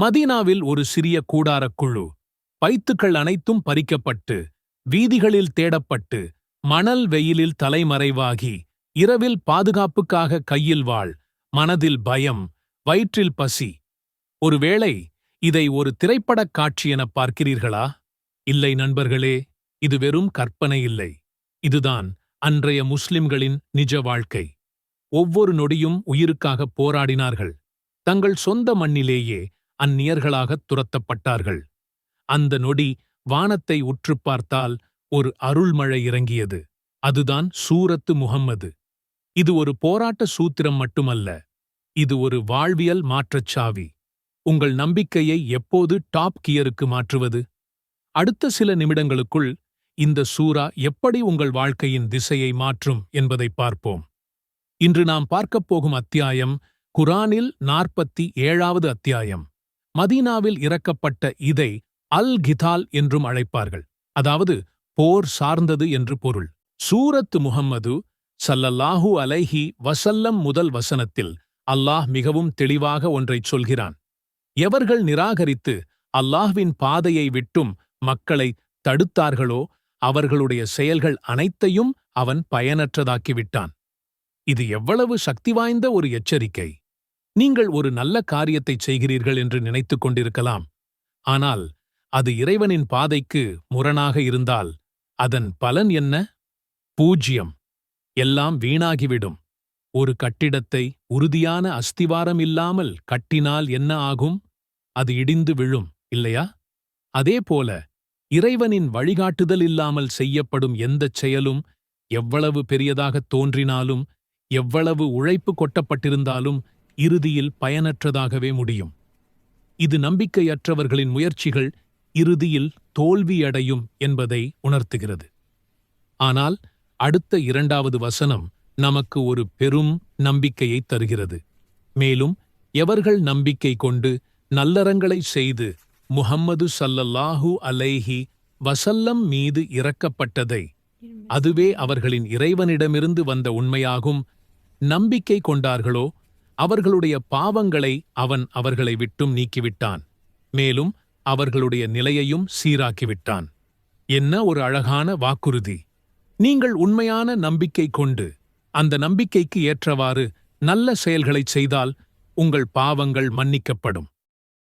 மதீனாவில் ஒரு சிறிய கூடாரக் குழு. பைத்துக்கள் அனைத்தும் பறிக்கப்பட்டு வீதிகளில் தேடப்பட்டு மணல் வெயிலில் தலைமறைவாகி இரவில் பாதுகாப்புக்காக கையில் வாழ் மனதில் பயம் வயிற்றில் பசி. ஒருவேளை இதை ஒரு திரைப்படக் காட்சி என பார்க்கிறீர்களா? இல்லை நண்பர்களே இது வெறும் கற்பனை இல்லை. இதுதான் அன்றைய முஸ்லிம்களின் நிஜ வாழ்க்கை. ஒவ்வொரு நொடியும் உயிருக்காக போராடினார்கள். தங்கள் சொந்த மண்ணிலேயே அந்நியர்களாகத் துரத்தப்பட்டார்கள். அந்த நொடி வானத்தை உற்றுப் பார்த்தால் ஒரு அருள்மழை இறங்கியது. அதுதான் சூரத்து முஹம்மது இது ஒரு போராட்ட சூத்திரம் மட்டுமல்ல. இது ஒரு வாழ்வியல் மாற்றச் சாவி. உங்கள் நம்பிக்கையை எப்போது டாப் கியருக்கு மாற்றுவது? அடுத்த சில நிமிடங்களுக்குள் இந்த சூரா எப்படி உங்கள் வாழ்க்கையின் திசையை மாற்றும் என்பதை பார்ப்போம். இன்று நாம் பார்க்கப் போகும் அத்தியாயம் குரானில் நாற்பத்தி ஏழாவது அத்தியாயம். மதீனாவில் இறக்கப்பட்ட இதை அல் கிதால் என்றும் அழைப்பார்கள். அதாவது போர் சார்ந்தது என்று பொருள். சூரத்து முஹம்மது சல்லல்லாஹு அலைஹி வசல்லம் முதல் வசனத்தில் அல்லாஹ் மிகவும் தெளிவாக ஒன்றைச் சொல்கிறான். எவர்கள் நிராகரித்து அல்லாஹ்வின் பாதையை விட்டும் மக்களை தடுத்தார்களோ அவர்களுடைய செயல்கள் அனைத்தையும் அவன் பயனற்றதாக்கிவிட்டான். இது எவ்வளவு சக்தி வாய்ந்த ஒரு எச்சரிக்கை! நீங்கள் ஒரு நல்ல காரியத்தைச் செய்கிறீர்கள் என்று நினைத்துக் கொண்டிருக்கலாம். ஆனால் அது இறைவனின் பாதைக்கு முரணாக இருந்தால் அதன் பலன் என்ன? பூஜ்யம். எல்லாம் வீணாகிவிடும். ஒரு கட்டிடத்தை உறுதியான அஸ்திவாரம் இல்லாமல் கட்டினால் என்ன ஆகும்? அது இடிந்து விழும் இல்லையா? அதேபோல இறைவனின் வழிகாட்டுதல் இல்லாமல் செய்யப்படும் எந்தச் செயலும் எவ்வளவு பெரியதாகத் தோன்றினாலும் எவ்வளவு உழைப்பு கொட்டப்பட்டிருந்தாலும் இறுதியில் பயனற்றதாகவே முடியும். இது நம்பிக்கையற்றவர்களின் முயற்சிகள் இறுதியில் தோல்வியடையும் என்பதை உணர்த்துகிறது. ஆனால் அடுத்த இரண்டாவது வசனம் நமக்கு ஒரு பெரும் நம்பிக்கையைத் தருகிறது. மேலும் எவர்கள் நம்பிக்கை கொண்டு நல்லறங்களை செய்து முஹம்மது சல்லல்லாஹு அலைஹி வசல்லம் மீது இறக்கப்பட்டதை அதுவே அவர்களின் இறைவனிடமிருந்து வந்த உண்மையாகும். நம்பிக்கை கொண்டார்களோ அவர்களுடைய பாவங்களை அவன் அவர்களை விட்டும் நீக்கிவிட்டான். மேலும் அவர்களுடைய நிலையையும் சீராக்கிவிட்டான். என்ன ஒரு அழகான வாக்குறுதி. நீங்கள் உண்மையான நம்பிக்கை கொண்டு அந்த நம்பிக்கைக்கு ஏற்றவாறு நல்ல செயல்களைச் செய்தால் உங்கள் பாவங்கள் மன்னிக்கப்படும்.